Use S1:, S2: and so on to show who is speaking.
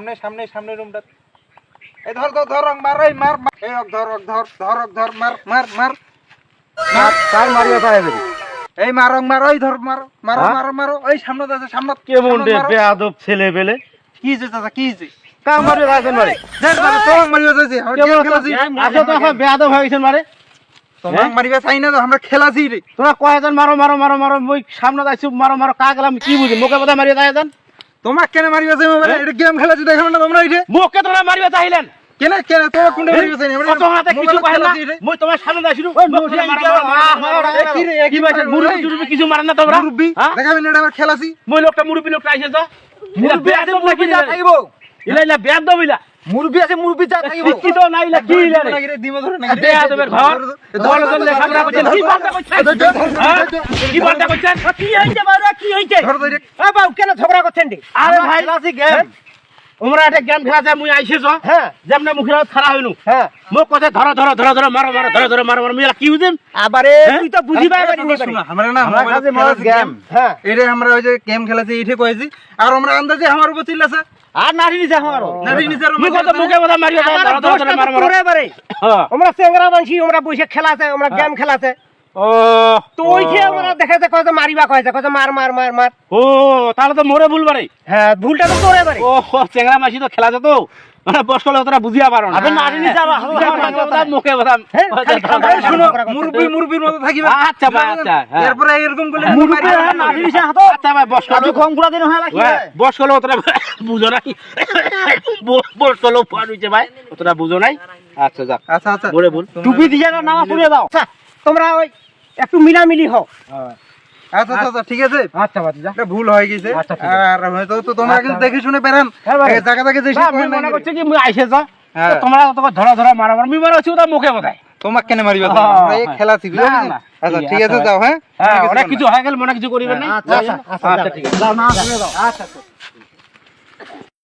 S1: সামনে সামনে সামনে রুমটা এই ধর ধর ধর মার এই মার মার। এই ধর ধর ধর ধর মার মার মার। মার
S2: কার মারিয়া পায় বেরি
S1: এই মার মার ওই ধর মারো মারো
S2: হ্যাঁ?
S1: মারো মারো ওই সামনে আছে সামনে
S3: কেমন রে বেয়াদব ছেলে পেলে?
S1: কি যে চাচা কি যে?
S3: কাম মারিয়া রাখেন মারে
S1: দেখ বাবা তো মারিবা যাইছে
S3: কেমন
S1: খেলাছি।
S3: আচ্ছা তো এখন বেয়াদব হয়ে গেছেন মারে
S1: তোমার মারিবা চাই না তো আমরা খেলাছি রে।
S3: তোরা কয়জন মারো মারো মারো মারো মই সামনে যাইছি মারো মারো কা গেলাম কি বুঝি মুখে কথা মারিয়া যাই যান
S1: তোমাক কেন মারিবা চাই মোবাইল এটা গেম খেলাছি দেখো না তোমরা এইটা?
S3: মুখে তোমরা মারিবা চাইলেন
S1: কেন কেন? তোমার কোনটা মারিবা চাইনি আমরা
S3: কত হাতে কিছু
S1: মোবাইলত
S3: না মই তোমার সামনে
S1: এ কি রে, কি
S3: কি বাইছে
S1: মারো,
S3: মুরবি কিছু মারেন না তোমরা? মুরুবি?
S1: দেখাবেন এটা আমার খেলাছি
S3: মই লোকটা মুরুবি লোকটা আইছে তো ইলা বেয়াদব নাকি রে ইলা ইলা বেয়াদব ইলা
S2: মুরবি আছে মুরবি চা থাকিব
S3: শিক্ষিত না ইলা কি ইলা রে?
S1: নাকি রে, দিমা ধরে নাকি রে?
S3: বেয়াদবের ঘর। লেখাপড়া করছেন কি বার্তা করছেন? হ্যাঁ? কি বার্তা করছেন?
S2: কি হইছে বাবা? কি হইছে?
S1: ধর ধরে।
S2: এ বাবু কেন ঝগড়া করছেন দি
S3: আরে ভাই লাসি গেম ওমরা একটা গেম খেলা যায় মুই আইছে
S2: হ্যাঁ।
S3: যেমনে মুখের হইনু
S2: হ্যাঁ।
S3: মোক কথা ধরো ধরো ধরো ধরো মারো মারো ধরো ধরো মারো মারো মিলা কি বুঝেন
S2: আবারে
S3: হ্যাঁ?
S2: তুই তো পারি
S1: তোমরা শোনো, আমরা না
S2: আমরা কাছে গেম হ্যাঁ।
S1: এটা আমরা ওই যে গেম খেলাছি এইটা কইছি। আর আমরা আন্দাজে আমার উপর চিল্লাছে।
S2: আর নারী নিছে আমারও
S1: নারী নিজের
S3: মুই তো মুখে কথা মারিও ধরো ধরো মারো মারো হ্যাঁ।
S2: আমরা চেংরা মানছি আমরা বসে খেলাছে আমরা গেম খেলাছে
S3: ও
S2: আমরা দেখাছে কয় যে মারিবা কয়ছে কয় যে মার মার মার মার?
S3: ও তাহলে তো মোরে ভুল বারে
S2: হ্যাঁ ভুলটা তো তোরে বারে
S3: ও চেংরা মাসি তো খেলা যেত। মানে বুঝিয়া পারো না। মুখে কথা
S2: হ্যাঁ,
S1: শুনো মতো থাকিবা।
S3: আচ্ছা ভাই, আচ্ছা, হ্যাঁ।
S1: এরপরে এরকম করলে মারিবা
S2: হ্যাঁ,
S1: না।
S2: হাত
S3: আচ্ছা ভাই
S2: কম গুড়া দিন হয় লাগি
S3: বুঝো নাই। ব- বস পার হইছে ভাই। তোরা বুঝো নাই। আচ্ছা
S1: আচ্ছা আচ্ছা।
S2: টুপি দিয়ে নামা দাও। আচ্ছা। তোমরা ওই একটু মিলামিলি হও।
S1: আচ্ছা আচ্ছা আচ্ছা, ঠিক আছে।
S2: আচ্ছা বাতি
S1: একটা ভুল হয়ে গেছে।
S2: আচ্ছা, ঠিক আছে।
S1: আর হয়তো তো তোমরা কিন্তু দেখে শুনে বেরান
S2: হ্যাঁ,
S1: জায়গা জায়গা যে
S3: না, মনে করছি কি মুই যা।
S1: হ্যাঁ।
S3: তোমরা তোকে ধরা ধরা মারা। মারা মুই মনে হচ্ছে ওটা মুখে
S1: কেন মারিবা
S3: হ্যাঁ,
S1: আমরা এই
S3: হ্যাঁ।
S1: আচ্ছা
S3: ঠিক
S1: আছে যাও হ্যাঁ।
S3: হ্যাঁ অনেক কিছু হয়ে গেল মনে কিছু করিবেন না
S2: আচ্ছা আচ্ছা
S3: আচ্ছা ঠিক আছে।
S2: যাও না
S1: আচ্ছা।